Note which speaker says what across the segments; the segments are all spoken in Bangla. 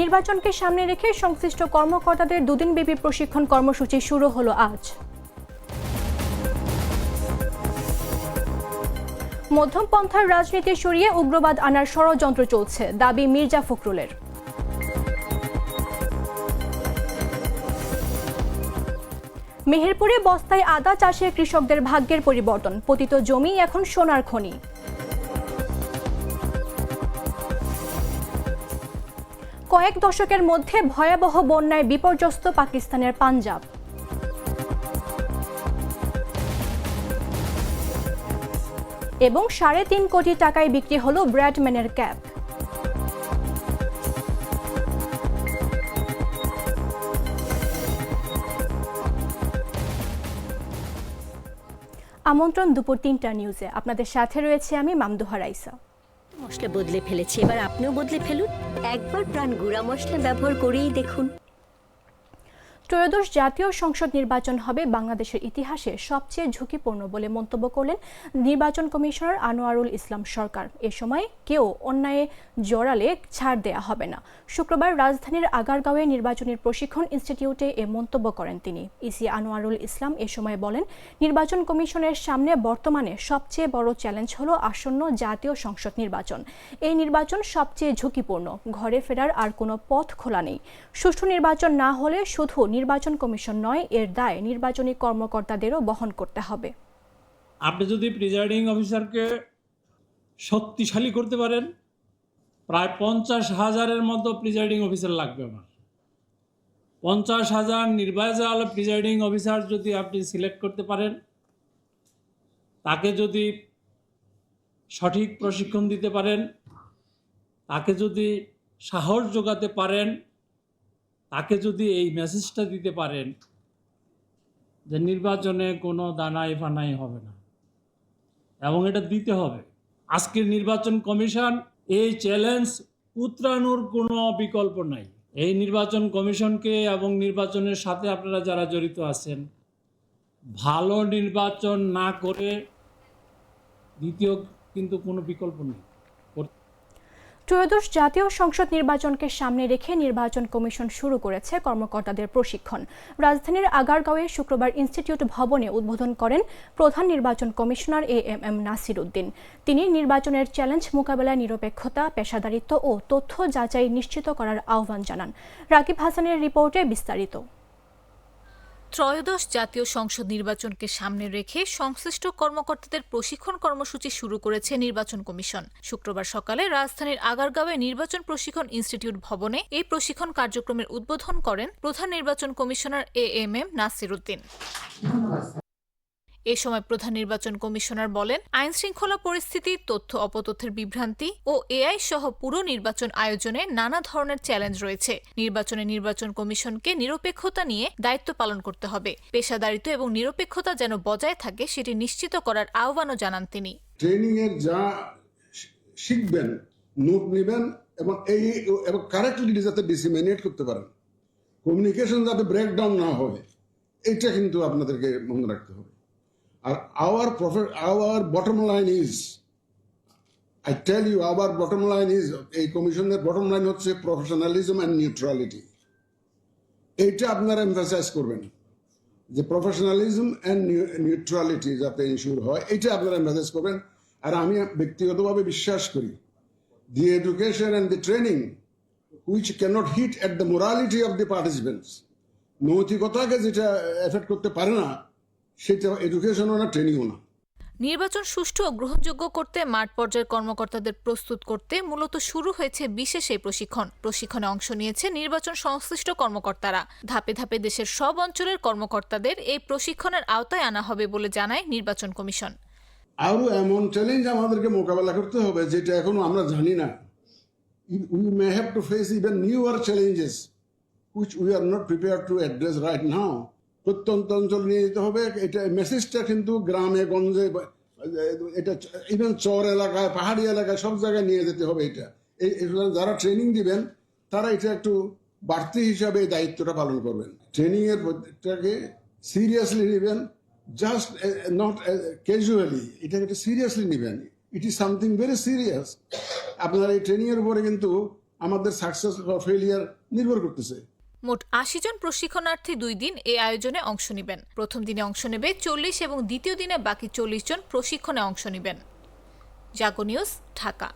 Speaker 1: নির্বাচনকে সামনে রেখে সংশ্লিষ্ট কর্মকর্তাদের দুদিন দুদিনব্যাপী প্রশিক্ষণ কর্মসূচি শুরু হলো আজ। মধ্যমপন্থার রাজনীতি সরিয়ে উগ্রবাদ আনার ষড়যন্ত্র চলছে, দাবি মির্জা ফখরুলের। মেহেরপুরে বস্তায় আদা চাষে কৃষকদের ভাগ্যের পরিবর্তন, পতিত জমি এখন সোনার খনি। কয়েক দশকের মধ্যে ভয়াবহ বন্যায় বিপর্যস্ত পাকিস্তানের পাঞ্জাব। এবং সাড়ে তিন কোটি টাকায় বিক্রি হলো ব্র্যাডম্যানের ক্যাপ আমন্ত্রণ দুপুর তিনটা নিউজে। আপনাদের সাথে রয়েছে আমি মামদুহা রাইসা।
Speaker 2: মশলা বদলে ফেলেছি এবার আপনিও বদলে ফেলুন। একবার প্রাণ গুঁড়া মশলা ব্যবহার করেই দেখুন।
Speaker 1: ত্রয়োদশ জাতীয় সংসদ নির্বাচন হবে বাংলাদেশের ইতিহাসে সবচেয়ে ঝুঁকিপূর্ণ বলে মন্তব্য করলেন নির্বাচন কমিশনার আনোয়ারুল ইসলাম সরকার। এ সময় কেউ অন্যায়ে জড়ালে ছাড় দেয়া হবে না। শুক্রবার রাজধানীর আগারগাঁওয়ে নির্বাচনের প্রশিক্ষণ ইনস্টিটিউটে এ মন্তব্য করেন তিনি। ইসি আনোয়ারুল ইসলাম এ সময় বলেন, নির্বাচন কমিশনের সামনে বর্তমানে সবচেয়ে বড় চ্যালেঞ্জ হলো আসন্ন জাতীয় সংসদ নির্বাচন। এই নির্বাচন সবচেয়ে ঝুঁকিপূর্ণ। ঘরে ফেরার আর কোনো পথ খোলা নেই। সুষ্ঠু নির্বাচন না হলে শুধু নির্বাচন কমিশন নয়, এর দায় নির্বাচনী কর্মকর্তাদেরও বহন করতে হবে।
Speaker 3: আপনি যদি প্রিজাইডিং অফিসারকে শক্তিশালী করতে পারেন, প্রায় পঞ্চাশ হাজারের মতো প্রিজাইডিং অফিসার লাগবে আমার। পঞ্চাশ হাজার নির্বাচন প্রিজাইডিং অফিসার যদি আপনি সিলেক্ট করতে পারেন, তাকে যদি সঠিক প্রশিক্ষণ দিতে পারেন, তাকে যদি সাহস যোগাতে পারেন তাকে যদি এই মেসেজটা দিতে পারেন যে নির্বাচনে কোনো দানাই ফানাই হবে না। এবং এটা দিতে হবে। আজকের নির্বাচন কমিশন এই চ্যালেঞ্জ উতরানোর কোনো বিকল্প নাই। এই নির্বাচন কমিশনকে এবং নির্বাচনের সাথে আপনারা যারা জড়িত আছেন, ভালো নির্বাচন না করে দ্বিতীয় কিন্তু কোনো বিকল্প নেই।
Speaker 1: ত্রয়োদশ জাতীয় সংসদ নির্বাচনকে সামনে রেখে নির্বাচন কমিশন শুরু করেছে কর্মকর্তাদের প্রশিক্ষণ। রাজধানীর আগারগাঁওয়ে শুক্রবার ইনস্টিটিউট ভবনে উদ্বোধন করেন প্রধান নির্বাচন commissioner A M M Nasir Uddin তিনি নির্বাচনের চ্যালেঞ্জ মোকাবেলায় নিরপেক্ষতা, পেশাদারিত্ব ও তথ্য যাচাই নিশ্চিত করার আহ্বান জানান। রাকিব হাসানের রিপোর্টে বিস্তারিত।
Speaker 4: ত্রয়োদশ জাতীয় সংসদ নির্বাচনকে সামনে রেখে সংশ্লিষ্ট কর্মকর্তাদের প্রশিক্ষণ কর্মসূচি শুরু করেছে নির্বাচন কমিশন। শুক্রবার সকালে রাজধানীর আগারগাঁওয়ে নির্বাচন প্রশিক্ষণ ইনস্টিটিউট ভবনে এই প্রশিক্ষণ কার্যক্রমের উদ্বোধন করেন প্রধান নির্বাচন commissioner A M M Nasir Uddin. এ সময় প্রধান নির্বাচন কমিশনার বলেন আইন শৃঙ্খলা পরিস্থিতি, তথ্য অপতথ্যের বিভ্রান্তি ও এআই সহ পুরো নির্বাচন আয়োজনে নানা ধরনের চ্যালেঞ্জ রয়েছে। নির্বাচনে নির্বাচন কমিশনকে নিরপেক্ষতা নিয়ে দায়িত্ব পালন করতে হবে। পেশাদারিত্ব এবং নিরপেক্ষতা যেন বজায় থাকে, সেটি নিশ্চিত করার আহ্বানও জানান তিনি।
Speaker 5: ট্রেনিং এর যা শিখবেন, নোট নেবেন এবং এই এবং কারেক্টলি যাতে ডিসিমিনেট করতে পারেন। কমিউনিকেশন যাতে ব্রেকডাউন না হয় এটা কিন্তু আপনাদেরকে মনে রাখতে হবে। Our profit our bottom line is I tell you our bottom line is এই কমিশনের বটম লাইন হচ্ছে প্রফেশনালিজম অ্যান্ড নিউট্রালিটি এইটা আপনারা এমফাসাইজ করবেন, যে প্রফেশনালিজম অ্যান্ড নিউট্রালিটি যাতে ইনশিওর হয় এটা আপনারা মেসেজ করবেন। আর আমি ব্যক্তিগতভাবে বিশ্বাস করি the education and the training which cannot hit at the morality of the participants নৈতিকতাকে যেটা এফেক্ট করতে পারে না সেটা এডুকেশনও না ট্রেনিংও না।
Speaker 4: নির্বাচন সুষ্ঠু ও গ্রহণযোগ্য করতে মাঠ পর্যায়ের কর্মকর্তাদের প্রস্তুত করতে মূলত শুরু হয়েছে বিশেষ এই প্রশিক্ষণ। প্রশিক্ষণে অংশ নিয়েছে নির্বাচন সংশ্লিষ্ট কর্মকর্তারা। ধাপে ধাপে দেশের সব অঞ্চলের কর্মকর্তাদের এই প্রশিক্ষণের আওতায় আনা হবে বলে জানায় নির্বাচন কমিশন।
Speaker 5: আরও এমন চ্যালেঞ্জ আমাদেরকে মোকাবেলা করতে হবে যেটা এখনও আমরা জানি না। We may have to face even newer challenges which we are not prepare to address right now প্রত্যন্ত অঞ্চল নিয়ে যেতে হবে। এটা মেসেজটা কিন্তু গ্রামে, গঞ্জে এটা ইভেন চর এলাকায়, পাহাড়ি এলাকায় সব জায়গায় নিয়ে যেতে হবে এটা। এই যারা ট্রেনিং দিবেন, তারা এটা একটু বাড়তি হিসাবে দায়িত্বটা পালন করবেন। ট্রেনিং এর প্রত্যেকটাকে সিরিয়াসলি নেবেন জাস্ট নট ক্যাজুয়ালি এটাকে একটা সিরিয়াসলি নেবেন। It is something very serious আপনার এই ট্রেনিং এর উপরে কিন্তু আমাদের সাকসেস বা ফেলিয়ার নির্ভর করতেছে।
Speaker 4: মোট আশি জন প্রশিক্ষণার্থী দুই দিন এই আয়োজনে অংশ নেবেন। প্রথম দিনে অংশ নেবে চল্লিশ এবং দ্বিতীয় দিনে বাকি চল্লিশ জন প্রশিক্ষণে অংশ নেবেন। জাগো নিউজ, ঢাকা।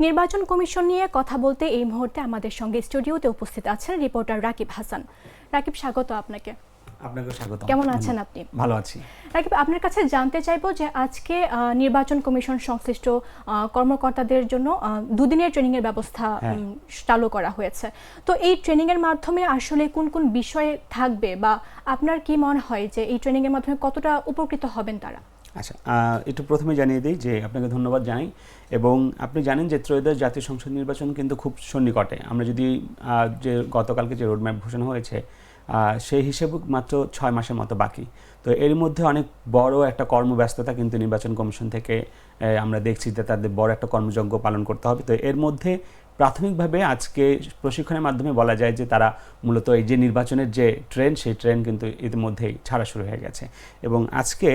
Speaker 1: নির্বাচন কমিশন নিয়ে কথা বলতে এই মুহূর্তে আমাদের সঙ্গে স্টুডিওতে উপস্থিত আছেন রিপোর্টার রাকিব হাসান। রাকিব, স্বাগত আপনাকে।
Speaker 6: আপনাকে স্বাগত
Speaker 1: কেমন আছেন আপনি?
Speaker 6: ভালো আছি।
Speaker 1: রাকিব আপনার কাছে জানতে চাইব যে আজকে নির্বাচন কমিশন সংশ্লিষ্ট কর্মকর্তাদের জন্য দুদিনের ট্রেনিং এর ব্যবস্থা
Speaker 6: হ্যাঁ।
Speaker 1: চালু করা হয়েছে। তো এই ট্রেনিং এর মাধ্যমে আসলে কোন কোন বিষয়ে থাকবে বা আপনার কি মনে হয় যে এই ট্রেনিং এর মাধ্যমে কতটা উপকৃত হবেন তারা?
Speaker 6: আচ্ছা একটু প্রথমে জানিয়ে দিই যে আপনাকে ধন্যবাদ জানাই এবং আপনি জানেন যে ত্রয়োদশ জাতীয় সংসদ নির্বাচন কিন্তু খুব সন্নিকটে। আমরা যদি যে গতকালকে যে রোডম্যাপ ঘোষণা হয়েছে সেই হিসেবে মাত্র ছয় মাসের মতো বাকি। তো এর মধ্যে অনেক বড় একটা কর্মব্যস্ততা কিন্তু নির্বাচন কমিশন থেকে আমরা দেখছি যে তাদের বড় একটা কর্মযজ্ঞ পালন করতে হবে। তো এর মধ্যে প্রাথমিকভাবে আজকে প্রশিক্ষণের মাধ্যমে বলা যায় যে তারা মূলত এই যে নির্বাচনের যে ট্রেন, সেই ট্রেন কিন্তু ইতিমধ্যেই ছাড়া শুরু হয়ে গেছে। এবং আজকে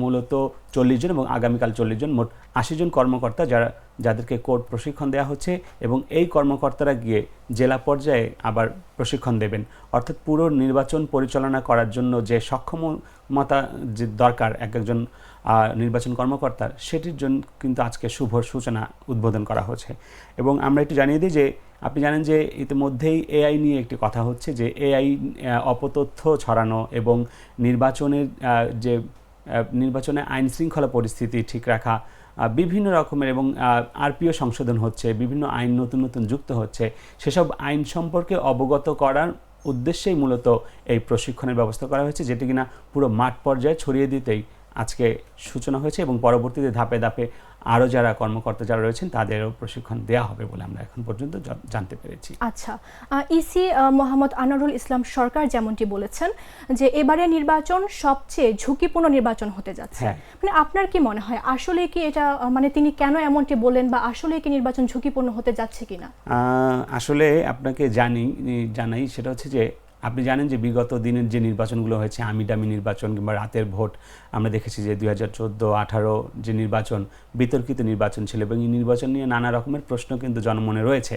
Speaker 6: মূলত চল্লিশ জন এবং আগামীকাল চল্লিশ জন মোট আশি জন কর্মকর্তা যারা যাদেরকে কোর্ট প্রশিক্ষণ দেওয়া হচ্ছে এবং এই কর্মকর্তারা গিয়ে জেলা পর্যায়ে আবার প্রশিক্ষণ দেবেন। অর্থাৎ পুরো নির্বাচন পরিচালনা করার জন্য যে সক্ষমতা যে দরকার এক একজন নির্বাচন কর্মকর্তার, সেটির জন্য কিন্তু আজকে শুভ সূচনা উদ্বোধন করা হচ্ছে। এবং আমরা একটু জানিয়ে দিই যে, আপনি জানেন যে ইতিমধ্যেই এআই নিয়ে একটি কথা হচ্ছে যে, এআই অপতথ্য ছড়ানো এবং নির্বাচনের যে নির্বাচনে আইন শৃঙ্খলা পরিস্থিতি ঠিক রাখা বিভিন্ন রকমের এবং আরপিও সংশোধন হচ্ছে, বিভিন্ন আইন নতুন নতুন যুক্ত হচ্ছে, সেসব আইন সম্পর্কে অবগত করার উদ্দেশ্যেই মূলত এই প্রশিক্ষণের ব্যবস্থা করা হয়েছে, যেটি কিনা পুরো মাঠ পর্যায়ে ছড়িয়ে দিতেই আজকে সূচনা হয়েছে এবং পরবর্তীতে ধাপে ধাপে আরও যারা কর্মকর্তা যারা রয়েছেন তাদেরও প্রশিক্ষণ দেওয়া হবে বলে আমরা এখন পর্যন্ত জানতে পেরেছি।
Speaker 1: আচ্ছা ইসি মোহাম্মদ আনারুল ইসলাম সরকার যেমনটি বলেছেন যে এবারে নির্বাচন সবচেয়ে ঝুঁকিপূর্ণ নির্বাচন হতে যাচ্ছে।
Speaker 6: হ্যাঁ।
Speaker 1: মানে আপনার কি মনে হয় আসলে কি এটা মানে তিনি কেন এমনটি বললেন বা আসলে কি নির্বাচন ঝুঁকিপূর্ণ হতে যাচ্ছে কিনা?
Speaker 6: আহ, আসলে আপনাকে জানি জানাই সেটা হচ্ছে যে আপনি জানেন যে বিগত দিনের যে নির্বাচনগুলো হয়েছে আমি ডামি নির্বাচন কিংবা রাতের ভোট, আমরা দেখেছি যে দুই হাজার চোদ্দ, আঠারো যে নির্বাচন, বিতর্কিত নির্বাচন ছিল এবং এই নির্বাচন নিয়ে নানা রকমের প্রশ্ন কিন্তু জনমনে রয়েছে।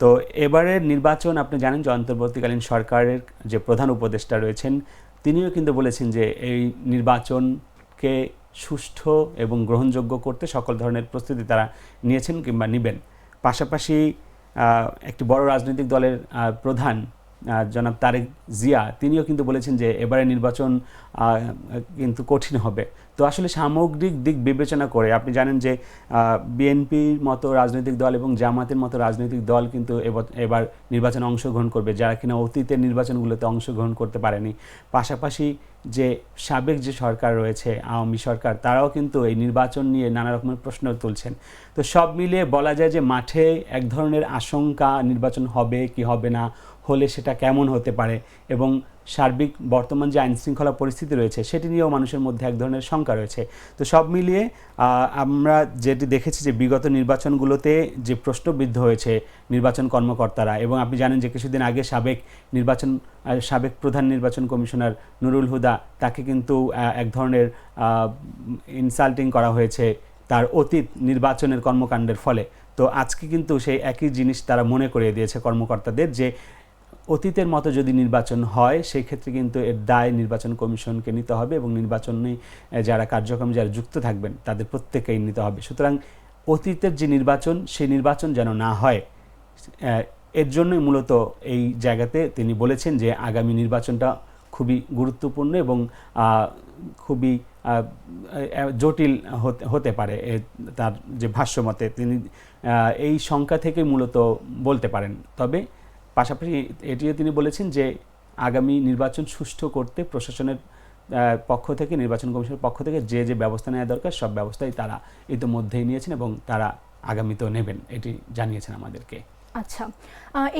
Speaker 6: তো এবারের নির্বাচন আপনি জানেন যে অন্তর্বর্তীকালীন সরকারের যে প্রধান উপদেষ্টা রয়েছেন, তিনিও কিন্তু বলেছেন যে এই নির্বাচনকে সুষ্ঠু এবং গ্রহণযোগ্য করতে সকল ধরনের প্রস্তুতি তারা নিয়েছেন কিংবা নেবেন। পাশাপাশি একটি বড় রাজনৈতিক দলের প্রধান জনাব তারেক জিয়া, তিনিও কিন্তু বলেছেন যে এবারে নির্বাচন কিন্তু কঠিন হবে। তো আসলে সামগ্রিক দিক বিবেচনা করে আপনি জানেন যে বিএনপির মতো রাজনৈতিক দল এবং জামাতের মতো রাজনৈতিক দল কিন্তু এবার নির্বাচনে অংশগ্রহণ করবে। যারা কিনা অতীতের নির্বাচনগুলোতে অংশগ্রহণ করতে পারেনি। পাশাপাশি যে সাবেক যে সরকার রয়েছে, আওয়ামী সরকার, তারাও কিন্তু এই নির্বাচন নিয়ে নানা রকমের প্রশ্ন তুলছেন। তো সব মিলিয়ে বলা যায় যে মাঠে এক ধরনের আশঙ্কা নির্বাচন হবে কি হবে না হলে সেটা কেমন হতে পারে এবং সার্বিক বর্তমান যে আইন শৃঙ্খলা পরিস্থিতি রয়েছে, সেটি নিয়েও মানুষের মধ্যে এক ধরনের শঙ্কা রয়েছে। তো সব মিলিয়ে আমরা যেটি দেখেছি যে বিগত নির্বাচনগুলোতে যে প্রশ্নবিদ্ধ হয়েছে নির্বাচন কর্মকর্তারা এবং আপনি জানেন যে কিছুদিন আগে সাবেক নির্বাচন সাবেক প্রধান নির্বাচন কমিশনার নুরুল হুদা তাকে কিন্তু এক ধরনের ইনসাল্টিং করা হয়েছে তার অতীত নির্বাচনের কর্মকাণ্ডের ফলে। তো আজকে কিন্তু সেই একই জিনিস তারা মনে করিয়ে দিয়েছে কর্মকর্তাদের যে অতীতের মতো যদি নির্বাচন হয় সেই ক্ষেত্রে কিন্তু এর দায় নির্বাচন কমিশনকে নিতে হবে এবং নির্বাচনে যারা কার্যক্রমে, যারা যুক্ত থাকবেন, তাদের প্রত্যেককেই নিতে হবে। সুতরাং অতীতের যে নির্বাচন, সেই নির্বাচন যেন না হয় এর জন্যই মূলত এই জায়গাতে তিনি বলেছেন যে আগামী নির্বাচনটা খুবই গুরুত্বপূর্ণ এবং খুবই জটিল হতে পারে তার যে ভাষ্যমতে তিনি এই সংখ্যা থেকে মূলত বলতে পারেন। তবে পাশাপাশি এটিও তিনি বলেছেন যে আগামী নির্বাচন সুষ্ঠু করতে প্রশাসনের পক্ষ থেকে নির্বাচন কমিশনের পক্ষ থেকে যে যে ব্যবস্থা নেওয়া দরকার সব ব্যবস্থাই তারা ইতিমধ্যেই নিয়েছেন এবং তারা আগামীতেও নেবেন। এটি জানিয়েছেন আমাদেরকে।
Speaker 1: আচ্ছা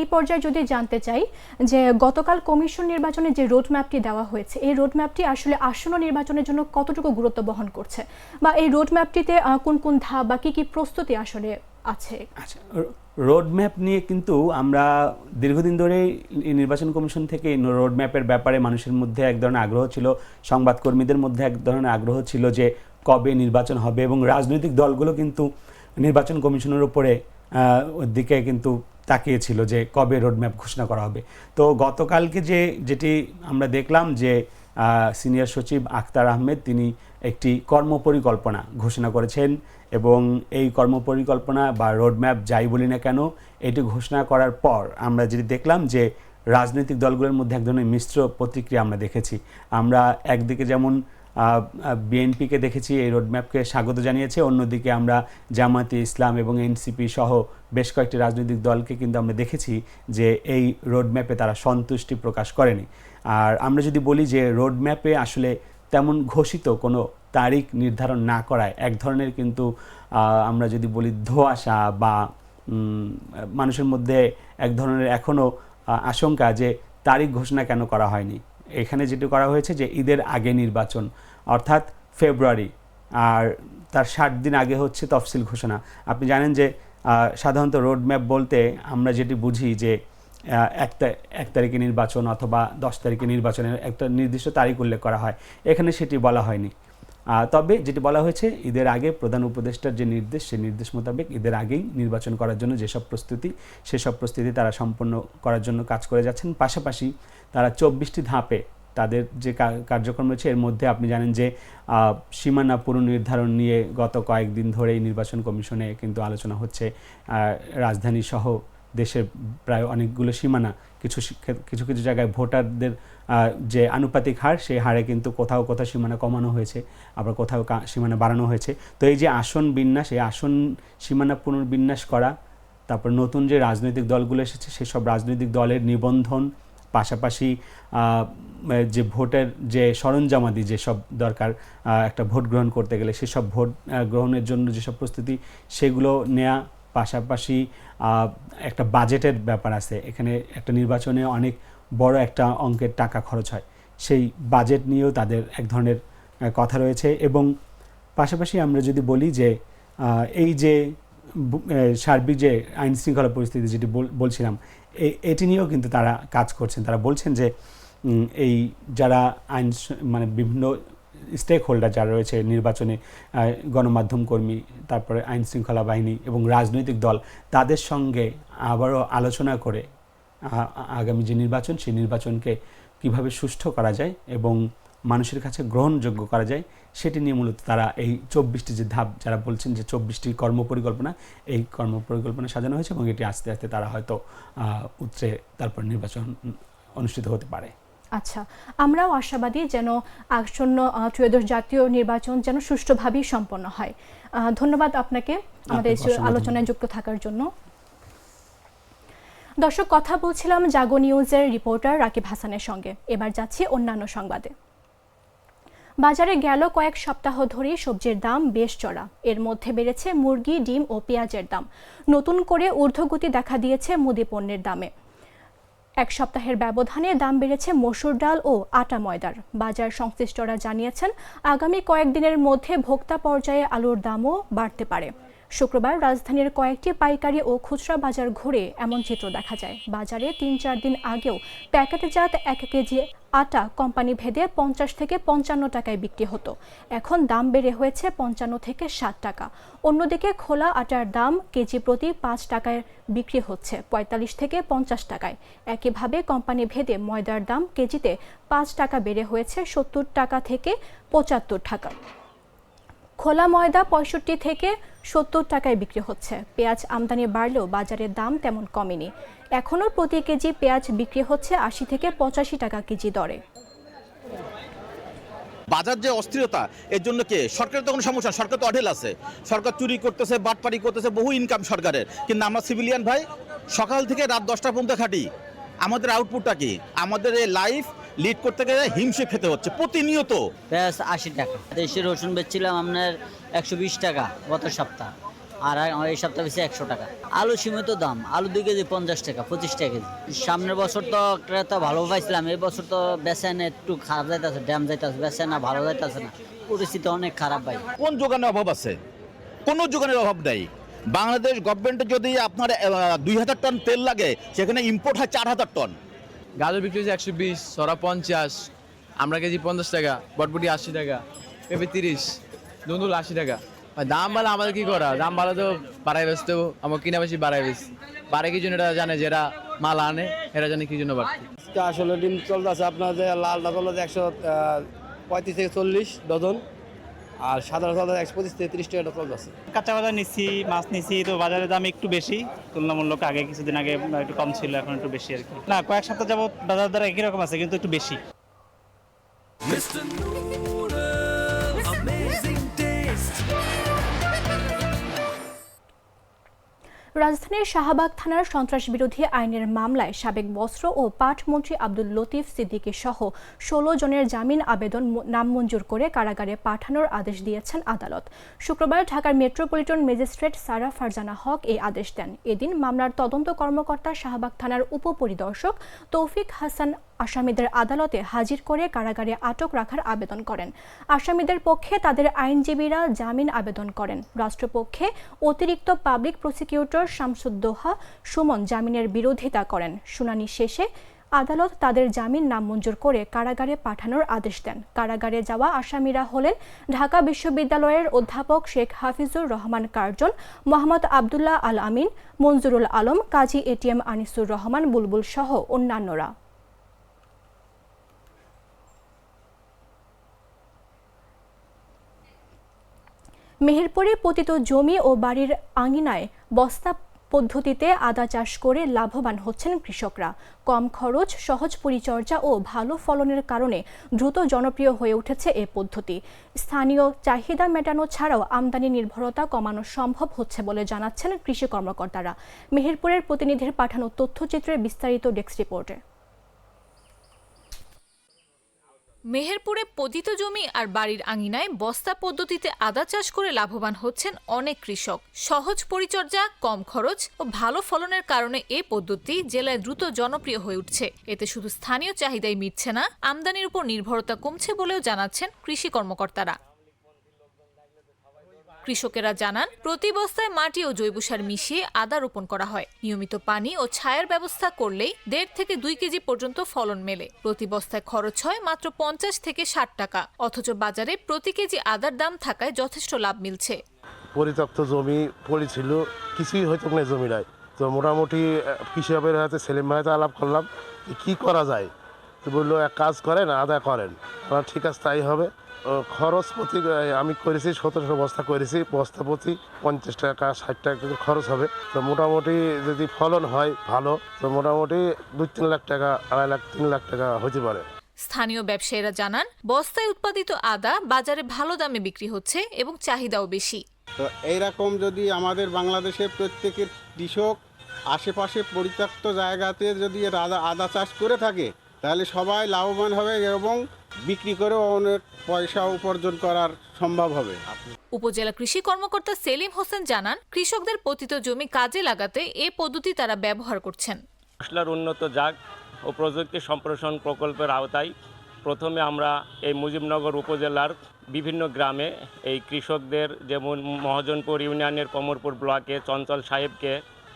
Speaker 1: এই পর্যায়ে যদি জানতে চাই যে গতকাল কমিশন নির্বাচনে যে রোড ম্যাপটি দেওয়া হয়েছে এই রোড ম্যাপটি আসলে আসন্ন নির্বাচনের জন্য কতটুকু গুরুত্ব বহন করছে? বা এই রোড ম্যাপটিতে কোন কোন ধাপ বা কি কি প্রস্তুতি আসলে আছে?
Speaker 6: আচ্ছা রোড ম্যাপ নিয়ে কিন্তু আমরা দীর্ঘদিন ধরে নির্বাচন কমিশন থেকে রোড ম্যাপের ব্যাপারে মানুষের মধ্যে এক ধরনের আগ্রহ ছিল, সংবাদকর্মীদের মধ্যে এক ধরনের আগ্রহ ছিল যে কবে নির্বাচন হবে এবং রাজনৈতিক দলগুলো কিন্তু নির্বাচন কমিশনের উপরে দিকে কিন্তু তাকিয়েছিল যে কবে রোডম্যাপ ঘোষণা করা হবে। তো গতকালকে যে যেটি আমরা দেখলাম যে সিনিয়র সচিব আখতার আহমেদ তিনি একটি কর্মপরিকল্পনা ঘোষণা করেছেন এবং এই কর্মপরিকল্পনা বা রোডম্যাপ যাই বলি না কেন, এটি ঘোষণা করার পর আমরা যেটি দেখলাম যে রাজনৈতিক দলগুলোর মধ্যে এক ধরনের মিশ্র প্রতিক্রিয়া আমরা দেখেছি। আমরা একদিকে যেমন বিএনপিকে দেখেছি, এই রোডম্যাপকে স্বাগত জানিয়েছে, অন্যদিকে আমরা জামাতে ইসলাম এবং এনসিপি সহ বেশ কয়েকটি রাজনৈতিক দলকে কিন্তু আমরা দেখেছি যে এই রোডম্যাপে তারা সন্তুষ্টি প্রকাশ করেনি। আর আমরা যদি বলি যে রোডম্যাপে আসলে তেমন ঘোষিত কোনো তারিখ নির্ধারণ না করায়, এক ধরনের কিন্তু আমরা যদি বলি ধোঁয়াশা বা মানুষের মধ্যে এক ধরনের এখনও আশঙ্কা যে তারিখ ঘোষণা কেন করা হয়নি। এখানে যেটি করা হয়েছে যে ঈদের আগে নির্বাচন, অর্থাৎ ফেব্রুয়ারি, আর তার ষাট দিন আগে হচ্ছে তফসিল ঘোষণা। আপনি জানেন যে সাধারণত রোডম্যাপ বলতে আমরা যেটি বুঝি যে এক এক তারিখে নির্বাচন অথবা দশ তারিখে নির্বাচনের একটা নির্দিষ্ট তারিখ উল্লেখ করা হয়। এখানে সেটি বলা হয়নি। তবে যেটি বলা হয়েছে, ঈদের আগে প্রধান উপদেষ্টার যে নির্দেশ, সেই নির্দেশ মোতাবেক ঈদের আগেই নির্বাচন করার জন্য যেসব প্রস্তুতি, সেসব প্রস্তুতি তারা সম্পন্ন করার জন্য কাজ করে যাচ্ছেন। পাশাপাশি তারা চব্বিশটি ধাপে তাদের যে কার্যক্রম রয়েছে, এর মধ্যে আপনি জানেন যে সীমানা পুনর্নির্ধারণ নিয়ে গত কয়েকদিন ধরেই নির্বাচন কমিশনে কিন্তু আলোচনা হচ্ছে। রাজধানী সহ দেশের প্রায় অনেকগুলো সীমানা, কিছু কিছু কিছু জায়গায় ভোটারদের যে আনুপাতিক হার, সেই হারে কিন্তু কোথাও কোথাও সীমানা কমানো হয়েছে, আবার কোথাও সীমানা বাড়ানো হয়েছে। তো এই যে আসন বিন্যাস, এই আসন সীমানা পুনর্বিন্যাস করা, তারপর নতুন যে রাজনৈতিক দলগুলো এসেছে, সেসব রাজনৈতিক দলের নিবন্ধন, পাশাপাশি যে ভোটের যে সরঞ্জামাদি যেসব দরকার একটা ভোট গ্রহণ করতে গেলে, সেসব ভোট গ্রহণের জন্য যেসব প্রস্তুতি, সেগুলো নেওয়া পাশাপাশি একটা বাজেটের ব্যাপার আছে। এখানে একটা নির্বাচনে অনেক বড় একটা অঙ্কের টাকা খরচ হয়। সেই বাজেট নিয়েও তাদের এক ধরনের কথা রয়েছে এবং পাশাপাশি আমরা যদি বলি যে এই যে সার্বিক যে আইন শৃঙ্খলা পরিস্থিতি যেটি বলছিলাম এটি নিয়েও কিন্তু তারা কাজ করছেন। তারা বলছেন যে এই যারা আইন মানে বিভিন্ন স্টেক হোল্ডার যারা রয়েছে, নির্বাচনে গণমাধ্যম কর্মী, তারপরে আইন শৃঙ্খলা বাহিনী এবং রাজনৈতিক দল, তাদের সঙ্গে আবারও আলোচনা করে আগামী যে নির্বাচন, সেই নির্বাচনকে কীভাবে সুষ্ঠু করা যায় এবং মানুষের কাছে গ্রহণযোগ্য করা যায়, সেটি নিয়ে মূলত তারা এই চব্বিশটি যে ধাপ, যারা বলছেন যে চব্বিশটি কর্মপরিকল্পনা, এই কর্মপরিকল্পনা সাজানো হয়েছে এবং এটি আস্তে আস্তে তারা হয়তো উৎরে তারপর নির্বাচন অনুষ্ঠিত হতে পারে।
Speaker 1: আচ্ছা আমরাও আশাবাদী যেন আসন্ন ত্রয়োদশ জাতীয় নির্বাচন যেন সুষ্ঠুভাবেই সম্পন্ন হয়। ধন্যবাদ আপনাকে আমাদের আলোচনায় যুক্ত থাকার জন্য। দর্শক কথা বলছিলাম জাগো নিউজের রিপোর্টার রাকিব হাসানের সঙ্গে। এবার যাচ্ছি অন্যান্য সংবাদে। বাজারে গেল কয়েক সপ্তাহ ধরেই সবজির দাম বেশ চড়া। এর মধ্যে বেড়েছে মুরগি ডিম ও পেঁয়াজের দাম। নতুন করে ঊর্ধ্বগতি দেখা দিয়েছে মুদি পণ্যের দামে। এক সপ্তাহের ব্যবধানে দাম বেড়েছে মসুর ডাল ও আটা ময়দার। বাজার সংশ্লিষ্টরা জানিয়েছেন, আগামী কয়েকদিনের মধ্যে ভোক্তা পর্যায়ে আলুর দামও বাড়তে পারে। শুক্রবার রাজধানীর কয়েকটি পাইকারি ও খুচরা বাজার ঘুরে এমন চিত্র দেখা যায়। বাজারে তিন চার দিন আগেও প্যাকেটজাত এক কেজি আটা কোম্পানি ভেদে পঞ্চাশ থেকে পঞ্চান্ন টাকায় বিক্রি হতো। এখন দাম বেড়ে হয়েছে পঞ্চান্ন থেকে ষাট টাকা। অন্যদিকে খোলা আটার দাম কেজি প্রতি পাঁচ টাকায় বিক্রি হচ্ছে পঁয়তাল্লিশ থেকে পঞ্চাশ টাকায়। একইভাবে কোম্পানি ভেদে ময়দার দাম কেজিতে পাঁচ টাকা বেড়ে হয়েছে সত্তর টাকা থেকে পঁচাত্তর টাকা। খোলা ময়দা পঁয়ষট্টি থেকে সত্তর টাকায় বিক্রি হচ্ছে। পেঁয়াজ আমদানি বাড়লেও বাজারের দাম তেমন কমেনি। এখনও প্রতি কেজি পেঁয়াজ বিক্রি হচ্ছে আশি থেকে পঁচাশি টাকা কেজি দরে।
Speaker 7: বাজার যে অস্থিরতা এর জন্য কে? সরকারের তো কোনো সমস্যা সরকার তো অঢেল আছে। সরকার চুরি করতেছে বাটপারি করতেছে বহু ইনকাম সরকারের। কিন্তু আমরা সিভিলিয়ান ভাই সকাল থেকে রাত দশটা পর্যন্ত খাটি। আমাদের আউটপুটটা কি? আমাদের এই লাইফ লিড করতে গেলে হিমশিম খেতে হচ্ছে প্রতিনিয়ত।
Speaker 8: পেঁয়াজ আশি টাকা। দেশি রসুন বেচছিলাম আপনার একশো বিশ টাকা গত সপ্তাহ। আর এই সপ্তাহ বেশি একশো টাকা। আলু সীমিত দাম আলু দুই কেজি পঞ্চাশ টাকা পঁচিশ টাকা কেজি। সামনের বছর তো ক্রেতা ভালো পাইছিলাম এই বছর তো বেচেন একটু খারাপ যাইতেছে ড্যাম যাইতেছে বেচে না ভালো যাইতেছে না। পরিস্থিতি অনেক খারাপ ভাই।
Speaker 7: কোন যোগানের অভাব আছে? কোনো যোগানের অভাব নেই। বাংলাদেশ গভর্নমেন্টে যদি আপনার দুই হাজার টন তেল লাগে সেখানে ইম্পোর্ট হয় চার হাজার টন।
Speaker 9: গাজর বিক্রি হচ্ছে একশো বিশ সরা পঞ্চাশ আমরা কেজি পঞ্চাশ টাকা বটবটি আশি টাকা পেঁপে তিরিশ। দুন্দুল আশি টাকা। দাম ভালো আমাদের কি করা? দাম ভালো তো বাড়াই হবে। আমার কিনা বেশি বাড়াই বেশি। বাড়ে কি জন্য এরা জানে যে এরা মাল আনে? এরা জানে কি জন্য বাড়তি
Speaker 10: আসলে ডিম চলতেছে আপনার যে লালটা চলতেছে একশো পঁয়ত্রিশ থেকে চল্লিশ ডজন আর সাধারণ চলতেছে একশো পঁচিশ থেকে তিরিশ টাকা চলতেছে।
Speaker 11: কাঁচা বাজার নিচ্ছি মাছ নিচ্ছি তো বাজারের দাম একটু বেশি। তুলনামূলক আগে কিছুদিন আগে একটু কম ছিল এখন একটু বেশি আর কি। না কয়েক সপ্তাহ যাবত বাজার দর একই রকম আছে কিন্তু একটু বেশি।
Speaker 1: রাজধানীর শাহবাগ থানার সন্ত্রাস বিরোধী আইনের মামলায় সাবেক বস্ত্র ও পাট মন্ত্রী আব্দুল লতিফ সিদ্দিকী সহ ষোলো জনের জামিন আবেদন ম- নামঞ্জুর করে কারাগারে পাঠানোর আদেশ দিয়েছেন আদালত। শুক্রবার ঢাকার মেট্রোপলিটন ম্যাজিস্ট্রেট সারা ফারজানা হক এই আদেশ দেন। এদিন মামলার তদন্ত কর্মকর্তা শাহবাগ থানার উপপরিদর্শক তৌফিক হাসান আসামিদের আদালতে হাজির করে কারাগারে আটক রাখার আবেদন করেন। আসামিদের পক্ষে তাদের আইনজীবীরা জামিন আবেদন করেন। রাষ্ট্রপক্ষে অতিরিক্ত পাবলিক প্রসিকিউটর শামসুদ্দোহা সুমন জামিনের বিরোধিতা করেন। শুনানি শেষে আদালত তাদের জামিন নামঞ্জুর করে কারাগারে পাঠানোর আদেশ দেন। কারাগারে যাওয়া আসামিরা হলেন ঢাকা বিশ্ববিদ্যালয়ের অধ্যাপক শেখ হাফিজুর রহমান কার্জন, মোহাম্মদ আবদুল্লাহ আল আমিন মঞ্জুরুল আলম, কাজী এটিএম আনিসুর রহমান বুলবুল সহ অন্যান্যরা। মেহেরপুরে পতিত জমি ও বাড়ির আঙিনায় বস্তা পদ্ধতিতে আদা চাষ করে লাভবান হচ্ছেন কৃষকরা। কম খরচ, সহজ পরিচর্যা ও ভালো ফলনের কারণে দ্রুত জনপ্রিয় হয়ে উঠেছে এ পদ্ধতি। স্থানীয় চাহিদা মেটানো ছাড়াও আমদানি নির্ভরতা কমানো সম্ভব হচ্ছে বলে জানাচ্ছেন কৃষি কর্মকর্তারা। মেহেরপুরের প্রতিনিধির পাঠানো তথ্যচিত্রের বিস্তারিত ডেস্ক রিপোর্টে।
Speaker 4: মেহেরপুরে পতিত জমি আর বাড়ির আঙিনায় বস্তা পদ্ধতিতে আদা চাষ করে লাভবান হচ্ছেন অনেক কৃষক। সহজ পরিচর্যা, কম খরচ ও ভালো ফলনের কারণে এ পদ্ধতি জেলায় দ্রুত জনপ্রিয় হয়ে উঠছে। এতে শুধু স্থানীয় চাহিদাই মিটছে না, আমদানির উপর নির্ভরতা কমছে বলেও জানাচ্ছেন কৃষি কর্মকর্তারা। কৃষকেরা জানান, প্রতি বস্তায় মাটি ও জৈব সার মিশিয়ে আদা রোপণ করা হয়। নিয়মিত পানি ও ছায়ার ব্যবস্থা করলেই দেড় থেকে দুই কেজি পর্যন্ত ফলন মেলে। প্রতি বস্তায় খরচ হয় মাত্র পঞ্চাশ থেকে ষাট টাকা। অথচ বাজারে প্রতি কেজি আদার দাম থাকায় যথেষ্ট লাভ মিলছে।
Speaker 10: পরিত্যক্ত জমি পড়েছিল, কিছুই হয়তো না জমিটায় তো মোটামুটি কৃষকের হাতে সেলিম ভাইতে আলাপ করলাম কী করা যায়? তো বলল, এক কাজ করেন, আদা করেন। ঠিক আছে, তাই হবে। খরচ প্রতি আমি করেছি সতেরোশো বস্তা করেছি বস্তা প্রতি পঞ্চাশ টাকা ষাট টাকা করে খরচ হবে। তো মোটামুটি যদি ফলন হয় ভালো তো মোটামুটি দুই তিন লাখ টাকা আড়াই লাখ তিন লাখ টাকা হতে পারে।
Speaker 4: স্থানীয় ব্যবসায়ীরা জানান বস্তায় উৎপাদিত আদা বাজারে ভালো দামে বিক্রি হচ্ছে এবং চাহিদাও বেশি।
Speaker 12: তো এইরকম যদি আমাদের বাংলাদেশের প্রত্যেকের কৃষক আশেপাশে পরিত্যক্ত জায়গাতে যদি আদা আদা চাষ করে থাকে তাহলে সবাই লাভবান হবে এবং বিক্রি করেও অনেক পয়সা উপার্জন করার সম্ভব হবে।
Speaker 4: উপজেলা কৃষি কর্মকর্তা সেলিম হোসেন জানান কৃষকদের পতিত জমি কাজে লাগাতে এ পদ্ধতি তারা ব্যবহার করছেন।
Speaker 11: মশলার উন্নত জাগ ও প্রযুক্তি সম্প্রসারণ প্রকল্পের আওতায় প্রথমে আমরা এই মুজিবনগর উপজেলার বিভিন্ন গ্রামে এই কৃষকদের যেমন মহাজনপুর ইউনিয়নের কমরপুর ব্লকে চঞ্চল সাহেবকে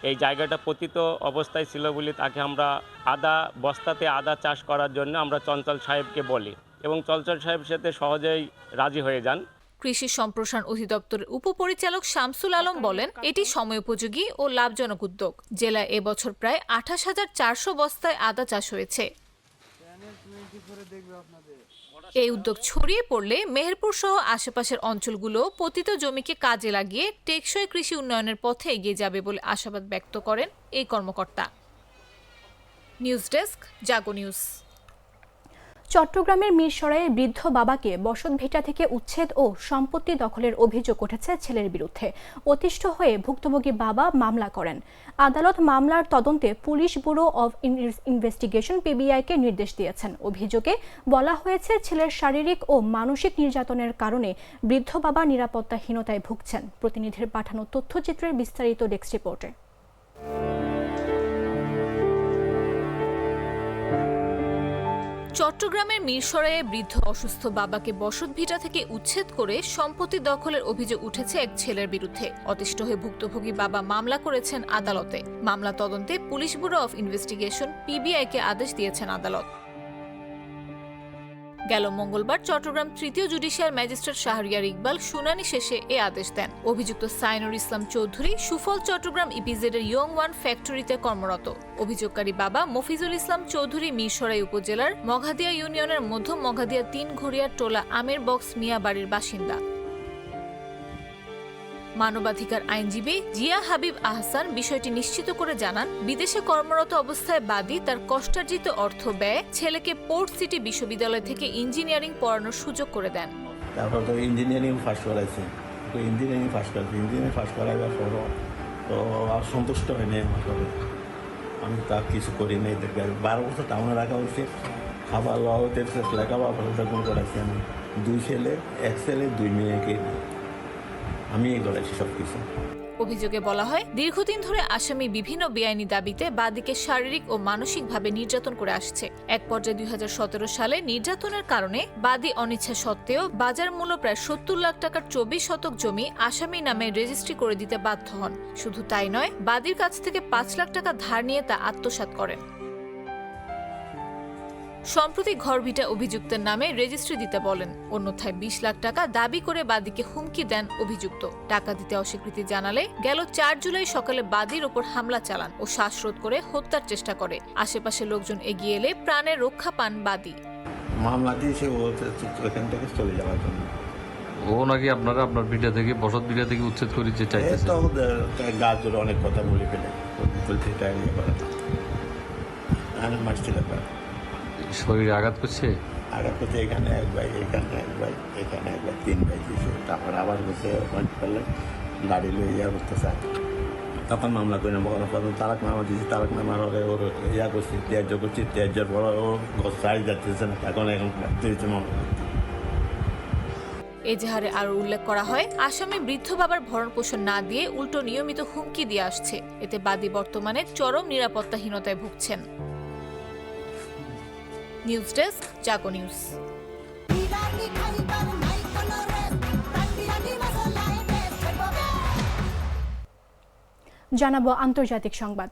Speaker 11: এই জায়গাটা পতিত অবস্থায় ছিল বলে তাকে আমরা আদা বস্তাতে আদা চাষ করার জন্য আমরা চঞ্চল সাহেবকে বলি। এবং চঞ্চল সাহেব সাথে সহজেই রাজি হয়ে যান।
Speaker 4: কৃষি সম্প্রসারণ অধিদপ্তরের উপপরিচালক শামসুল আলম বলেন এটি সময়োপযোগী ও লাভজনক উদ্যোগ। জেলায় এবছর প্রায় আঠাশ হাজার চারশো বস্তায় আদা চাষ হয়েছে। এই উদ্যোগ ছড়িয়ে পড়লে মেহেরপুর সহ আশেপাশের অঞ্চলগুলো পতিত জমিকে কাজে লাগিয়ে টেকসই কৃষি উন্নয়নের পথে এগিয়ে যাবে বলে আশাবাদ ব্যক্ত করেন এই কর্মকর্তা। News desk Jago News.
Speaker 1: চট্টগ্রামের মিরসরাইয়ে বৃদ্ধ বাবাকে বসত ভিটা থেকে উচ্ছেদ ও সম্পত্তি দখলের অভিযোগ উঠেছে ছেলের বিরুদ্ধে। অতিষ্ঠ হয়ে ভুক্তভোগী বাবা মামলা করেন। আদালত মামলার তদন্তে পুলিশ ব্যুরো অব ইনভেস্টিগেশন পিবিআইকে নির্দেশ দিয়েছেন। অভিযোগে বলা হয়েছে ছেলের শারীরিক ও মানসিক নির্যাতনের কারণে বৃদ্ধ বাবা নিরাপত্তাহীনতায় ভুগছেন। প্রতিনিধির পাঠানো তথ্যচিত্রের বিস্তারিত ডেস্ক রিপোর্টে।
Speaker 4: চট্টগ্রামের মিরসরাইয়ে বৃদ্ধ অসুস্থ বাবাকে বসত ভিটা থেকে উচ্ছেদ করে সম্পত্তি দখলের অভিযোগ উঠেছে এক ছেলের বিরুদ্ধে। অতিষ্ঠ হয়ে ভুক্তভোগী বাবা মামলা করেছেন আদালতে। মামলা তদন্তে পুলিশ ব্যুরো অফ ইনভেস্টিগেশন, পিবিআইকে আদেশ দিয়েছেন আদালত। গেল মঙ্গলবার চট্টগ্রাম তৃতীয় জুডিশিয়াল ম্যাজিস্ট্রেট শাহরিয়ার ইকবাল শুনানি শেষে এ আদেশ দেন। অভিযুক্ত সাইনুর ইসলাম চৌধুরী সুফল চট্টগ্রাম ইপিজেডের ইয়ং ওয়ান ফ্যাক্টরিতে কর্মরত। অভিযোগকারী বাবা মফিজুল ইসলাম চৌধুরী মিরসরাই উপজেলার মঘাদিয়া ইউনিয়নের মধ্য মঘাদিয়া তিন ঘড়িয়ার টোলা আমের বক্স মিয়া বাড়ির বাসিন্দা। মানবাধিকার আইনজীবী জিয়া হাবিব আহসান বিষয়টি নিশ্চিত করে জানান, বিদেশে কর্মরত অবস্থায় বাদী তার কষ্টার্জিত অর্থ ব্যয় ছেলেকে পোর্ট সিটি বিশ্ববিদ্যালয় থেকে ইঞ্জিনিয়ারিং পড়ানোর সুযোগ করে দেন।
Speaker 13: তারপর তো ইঞ্জিনিয়ারিং ফার্স্ট করাইছি। তো ইঞ্জিনিয়ারিং ফার্স্ট করাইছি। ইঞ্জিনিয়ারিং ফার্স্ট করাইবার পর তো আর সন্তুষ্ট হয়নি আমার সাথে আমি তা কিছু করি নাই। বারো বছর টাউনে রাখা হয়েছে। খাবার লওয়া হতে লেখাপড়া পড়াশোনা করাইছি আমি। দুই ছেলে, এক ছেলে, দুই মেয়েকে। আমি সব কিছু
Speaker 4: অভিযোগে বলা হয়, দীর্ঘদিন ধরে আসামি বিভিন্ন বেআইনি দাবিতে বাদীকে শারীরিক ও মানসিকভাবে নির্যাতন করে আসছে। এক পর্যায়ে দুই হাজার সতেরো সালে নির্যাতনের কারণে বাদী অনিচ্ছা সত্ত্বেও বাজার মূল্য প্রায় সত্তর লাখ টাকার চব্বিশ শতক জমি আসামি নামে রেজিস্ট্রি করে দিতে বাধ্য হন। শুধু তাই নয়, বাদীর কাছ থেকে পাঁচ লাখ টাকা ধার নিয়ে তা আত্মসাৎ করেন। সম্প্রতি ঘরভিটা অভিযুক্তের নামে রেজিস্ট্রি দিতে বলেন। অন্যথায় বিশ লাখ টাকা দাবি করে বাদীকে হুমকি দেন অভিযুক্ত। টাকা দিতে অস্বীকৃতি জানালে গেল চার জুলাই সকালে বাদীর ওপর হামলা চালান ও শ্বাসরোধ করে হত্যার চেষ্টা করে। আশেপাশে লোকজন এগিয়ে এলে প্রাণের রক্ষা পান বাদী।
Speaker 13: মামলা দিয়েছে ও ওখান থেকে চলে যাওয়ার জন্য।
Speaker 14: ও নাকি আপনারা আপনার বিটা থেকে বসত বিটা থেকে উচ্ছেদ করে যে
Speaker 13: এই
Speaker 14: চাইতেছে
Speaker 13: তো গাছ জোরে অনেক কথা বলে ফেলে। করে আমি মারছি ব্যাপার।
Speaker 14: শরীরে আঘাত করছে?
Speaker 13: আঘাত করছে এখানে এক ভাই এখানে এক ভাই এখানে এক ভাই তিন ভাই দিয়েছে তারপর আবার বসে ওখানে ফেলে গাড়ি লয়ে ইয়া করতে চায় তখন মামলা করে নেব। তখন তারাক নামা দিয়েছি। তারাক নামার হলে ওর ইয়া করছি ত্যায্য করছি। ত্যায্যের পর ও সাইজ যাচ্ছে না। এখন এখন দিয়েছে মামলা।
Speaker 4: এজাহারে আরও উল্লেখ করা হয় আসামি বৃদ্ধ বাবার ভরণ পোষণ না দিয়ে উল্টো নিয়মিত হুমকি দিয়ে আসছে। এতে বাদী বর্তমানে চরম নিরাপত্তাহীনতায় ভুগছেন। News desk, Jago News.
Speaker 1: জানাব আন্তর্জাতিক সংবাদ।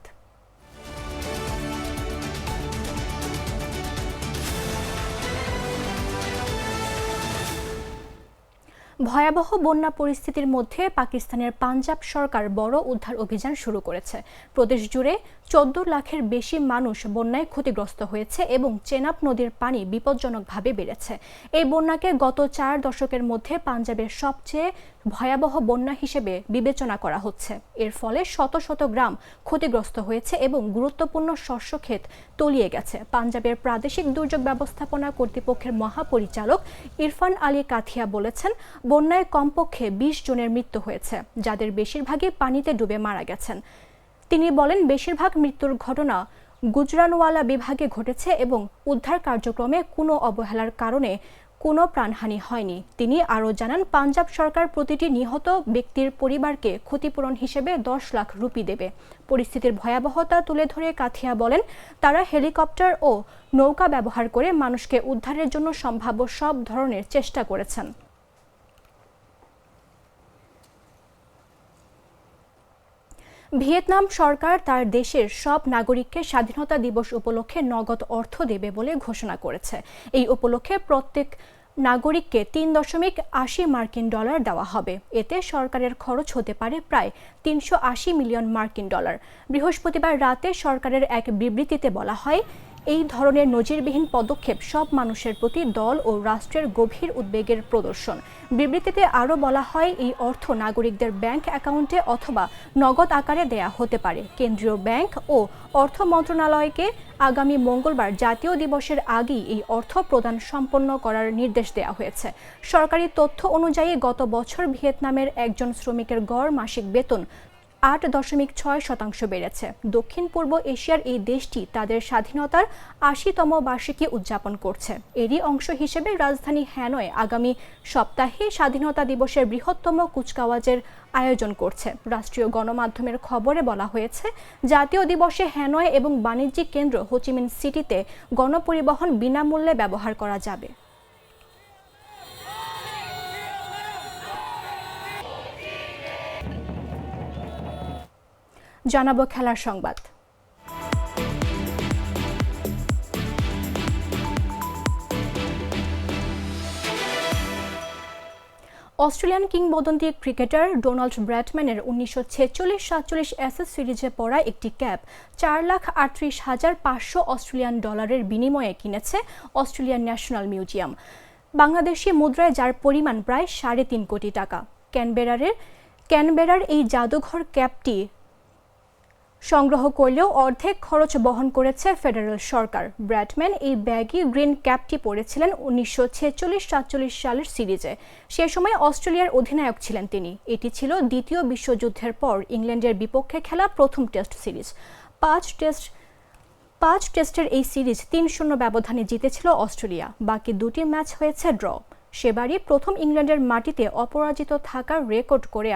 Speaker 1: ভয়াবহ বন্যা পরিস্থিতির মধ্যে পাকিস্তানের পাঞ্জাব সরকার বড় উদ্ধার অভিযান শুরু করেছে। প্রদেশ জুড়ে চোদ্দ লাখের বেশি মানুষ বন্যায় ক্ষতিগ্রস্ত হয়েছে এবং চেনাব নদীর পানি বিপজ্জনকভাবে বেড়েছে। এই বন্যাকে গত চার দশকের মধ্যে পাঞ্জাবের সবচেয়ে ভয়াবহ বন্যা হিসেবে বিবেচনা করা হচ্ছে। এর ফলে শত শত গ্রাম ক্ষতিগ্রস্ত হয়েছে এবং গুরুত্বপূর্ণ শস্যক্ষেত তলিয়ে গেছে। পাঞ্জাবের প্রাদেশিক দুর্যোগ ব্যবস্থাপনা কর্তৃপক্ষের মহাপরিচালক ইরফান আলী কাথিয়া বলেছেন, বন্যায় কমপক্ষে বিশ জনের মৃত্যু হয়েছে, যাদের বেশিরভাগই পানিতে ডুবে মারা গেছেন। তিনি বলেন, বেশিরভাগ মৃত্যুর ঘটনা গুজরানওয়ালা বিভাগে ঘটেছে এবং উদ্ধার কার্যক্রমে কোনো অবহেলার কারণে কোনো প্রাণহানি হয়নি। তিনি আরও জানান, পাঞ্জাব সরকার প্রতিটি নিহত ব্যক্তির পরিবারকে ক্ষতিপূরণ হিসেবে দশ লাখ রুপি দেবে। পরিস্থিতির ভয়াবহতা তুলে ধরে কাথিয়া বলেন, তারা হেলিকপ্টার ও নৌকা ব্যবহার করে মানুষকে উদ্ধারের জন্য সম্ভাব্য সব ধরনের চেষ্টা করেছেন। ভিয়েতনাম সরকার তার দেশের সব নাগরিককে স্বাধীনতা দিবস উপলক্ষে নগদ অর্থ দেবে বলে ঘোষণা করেছে। এই উপলক্ষে প্রত্যেক নাগরিককে তিন দশমিক আশি মার্কিন ডলার দেওয়া হবে। এতে সরকারের খরচ হতে পারে প্রায় তিনশো আশি মিলিয়ন মার্কিন ডলার। বৃহস্পতিবার রাতে সরকারের এক বিবৃতিতে বলা হয় এই ধরনের নজিরবিহীন পদক্ষেপ সব মানুষের প্রতি দল ও রাষ্ট্রের গভীর উদ্বেগের প্রদর্শন। বিবৃতিতে আরও বলা হয়, এই অর্থ নাগরিকদের ব্যাংক অ্যাকাউন্টে অথবা নগদ আকারে দেয়া হতে পারে। কেন্দ্রীয় ব্যাংক ও অর্থ মন্ত্রণালয়কে আগামী মঙ্গলবার জাতীয় দিবসের আগেই এই অর্থ প্রদান সম্পন্ন করার নির্দেশ দেওয়া হয়েছে। সরকারি তথ্য অনুযায়ী গত বছর ভিয়েতনামের একজন শ্রমিকের গড় মাসিক বেতন আট দশমিক ছয় শতাংশ বেড়েছে। দক্ষিণ পূর্ব এশিয়ার এই দেশটি তাদের স্বাধীনতার আশিতম বার্ষিকী উদযাপন করছে। এরই অংশ হিসেবে রাজধানী হ্যানয় আগামী সপ্তাহে স্বাধীনতা দিবসের বৃহত্তম কুচকাওয়াজের আয়োজন করছে। রাষ্ট্রীয় গণমাধ্যমের খবরে বলা হয়েছে, জাতীয় দিবসে হ্যানয় এবং বাণিজ্যিক কেন্দ্র হোচিমিন সিটিতে গণপরিবহন বিনামূল্যে ব্যবহার করা যাবে। জানাব খেলার সংবাদ। অস্ট্রেলিয়ান কিংবদন্তি ক্রিকেটার ডোনাল্ড ব্র্যাডম্যানের উনিশশো ছেচল্লিশ সাতচল্লিশ অ্যাসেস সিরিজে পড়া একটি ক্যাপ চার লাখ আটত্রিশ হাজার পাঁচশো অস্ট্রেলিয়ান ডলারের বিনিময়ে কিনেছে অস্ট্রেলিয়ান ন্যাশনাল মিউজিয়াম। বাংলাদেশি মুদ্রায় যার পরিমাণ প্রায় সাড়ে তিন কোটি টাকা। ক্যানবেরারের ক্যানবেরার এই জাদুঘর ক্যাপটি সংগ্রহ করলেও অর্ধেক খরচ বহন করেছে ফেডারেল সরকার। ব্র্যাডম্যান এই ব্যাগি গ্রিন ক্যাপটি পরেছিলেন উনিশশো ছেচল্লিশ সাতচল্লিশ সালের সিরিজে। সে সময় অস্ট্রেলিয়ার অধিনায়ক ছিলেন তিনি। এটি ছিল দ্বিতীয় বিশ্বযুদ্ধের পর ইংল্যান্ডের বিপক্ষে খেলা প্রথম টেস্ট সিরিজ। পাঁচ টেস্ট, পাঁচ টেস্টের এই সিরিজ তিন শূন্য ব্যবধানে জিতেছিল অস্ট্রেলিয়া। বাকি দুটি ম্যাচ হয়েছে ড্র। সেবারই প্রথম ইংল্যান্ডের মাটিতে অপরাজিত থাকার রেকর্ড করে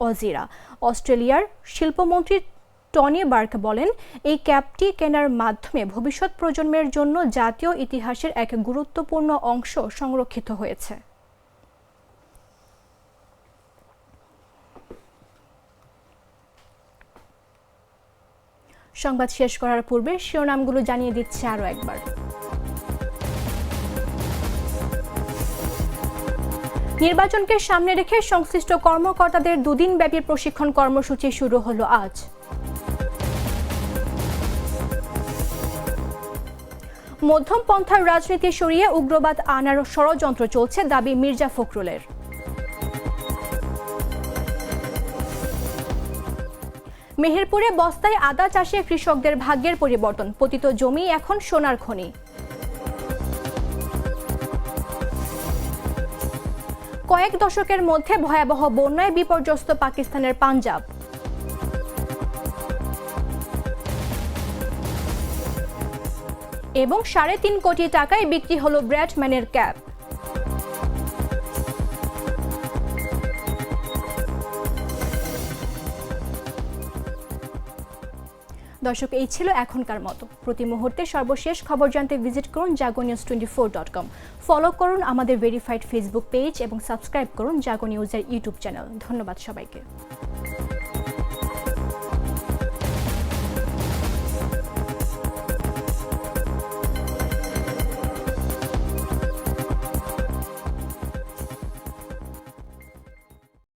Speaker 1: অজিরা। অস্ট্রেলিয়ার শিল্পমন্ত্রী টনি বার্ক বলেন, এই ক্যাপটি কেনার মাধ্যমে ভবিষ্যৎ প্রজন্মের জন্য জাতীয় ইতিহাসের এক গুরুত্বপূর্ণ অংশ সংরক্ষিত হয়েছে। সংবাদ শেষ করার পূর্বে শিরোনামগুলো জানিয়ে দিচ্ছে আরও একবার। নির্বাচনকে সামনে রেখে সংশ্লিষ্ট কর্মকর্তাদের দুদিন ব্যাপী প্রশিক্ষণ কর্মসূচি শুরু হলো আজ। মধ্যম পন্থার রাজনীতি সরিয়ে উগ্রবাদ আনার ষড়যন্ত্র চলছে দাবি মির্জা ফখরুলের। মেহেরপুরে বস্তায় আদা চাষে কৃষকদের ভাগ্যের পরিবর্তন, পতিত জমি এখন সোনার খনি। কয়েক দশকের মধ্যে ভয়াবহ বন্যায় বিপর্যস্ত পাকিস্তানের পাঞ্জাব। এবং সাড়ে তিন কোটি টাকায় বিক্রি হলো ব্র্যাডম্যানের ক্যাপ দর্শক, এই ছিল এখনকার মতো। প্রতি মুহূর্তে সর্বশেষ খবর জানতে ভিজিট করুন Jago News twenty four dot com follow করুন আমাদের ভেরিফাইড ফেসবুক পেজ এবং সাবস্ক্রাইব করুন জাগো নিউজের ইউটিউব চ্যানেল ধন্যবাদ সবাইকে।